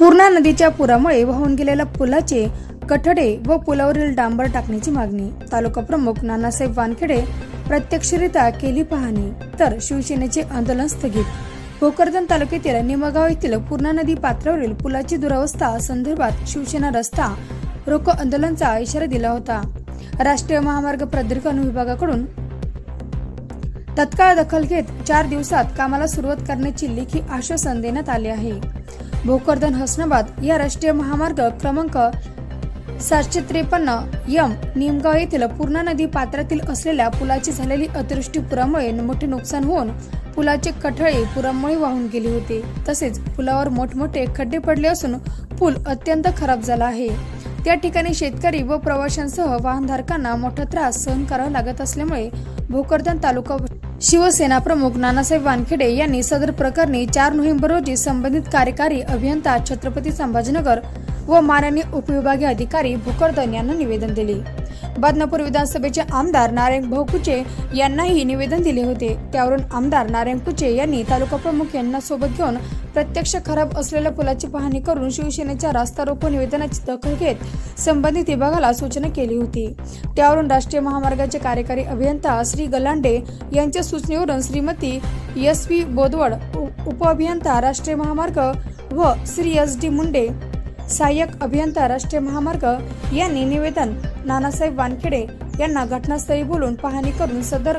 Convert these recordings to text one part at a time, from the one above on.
पूर्णा नदीच्या पुरामुळे वाहून गेलेल्या पुलाचे कठडे व पुलावरील डांबर टाकण्याची मागणी. तालुका प्रमुख नानासाहेब वानखेडे प्रत्यक्षरित्या केली पाहणी. तर शिवसेनेचे आंदोलन स्थगित. भोकरदन तालुक्यातील निमगाव येथील पूर्णा नदी पात्रावरील पुलाची दुरावस्था संदर्भात शिवसेना रस्ता रोको आंदोलनचा इशारा दिला होता. राष्ट्रीय महामार्ग प्राधिकरण विभागाकडून तत्काळ दखल घेत चार दिवसात कामाला सुरुवात करण्याची लेखी आश्वासन देण्यात आले आहे. भोकरदन हसनाबाद या राष्ट्रीय महामार्ग क्रमांक सातशे त्रेपन्न यम निमगाव येथील पूर्णा नदी पात्रातील असलेल्या पुलाची झालेली अतिवृष्टी पुरामुळे मोठे नुकसान होऊन पुलाचे कठळे पुरामुळे वाहून गेले होते. तसेच पुलावर मोठमोठे खड्डे पडले असून पूल अत्यंत खराब झाला आहे. त्या ठिकाणी शेतकरी व प्रवाशांसह वाहनधारकांना मोठा त्रास सहन करावा लागत असल्यामुळे भोकरदन तालुका शिवसेना प्रमुख नानासाहेब वानखेडे यांनी सदर प्रकरणी चार नोव्हेंबर रोजी संबंधित कार्यकारी अभियंता छत्रपती संभाजीनगर व माननीय उपविभागीय अधिकारी भोकरदन यांना निवेदन दिले. बदनापूर विधानसभेचे आमदार नारायण भाऊ कुचे यांनाही निवेदन दिले होते. त्यावरून आमदार नारायण कुचे यांनी तालुका प्रमुख यांना सोबत घेऊन प्रत्यक्ष खराब असलेल्या पुलाची पाहणी करून शिवसेनेच्या रास्ता रोको निवेदनाची दखल घेत संबंधित विभागाला सूचना केली होती. त्यावरून राष्ट्रीय महामार्गाचे कार्यकारी अभियंता श्री गलांडे यांच्या सूचनेवरून श्रीमती एस पी बोदवड उ- उपअभियंता राष्ट्रीय महामार्ग व श्री एस डी मुंडे सहाय्यक अभियंता राष्ट्रीय महामार्ग यांनी निवेदन नानासाहेब वानखेडे यांना घटनास्थळी बोलून पाहणी करून सदर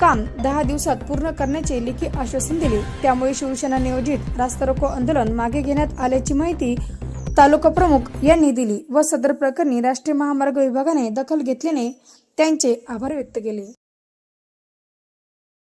काम दहा दिवसात पूर्ण करण्याचे लेखी आश्वासन दिले. त्यामुळे शिवसेना नियोजित रास्ता रोको आंदोलन मागे घेण्यात आल्याची माहिती तालुका प्रमुख यांनी दिली व सदर प्रकरणी राष्ट्रीय महामार्ग विभागाने दखल घेतल्याने त्यांचे आभार व्यक्त केले.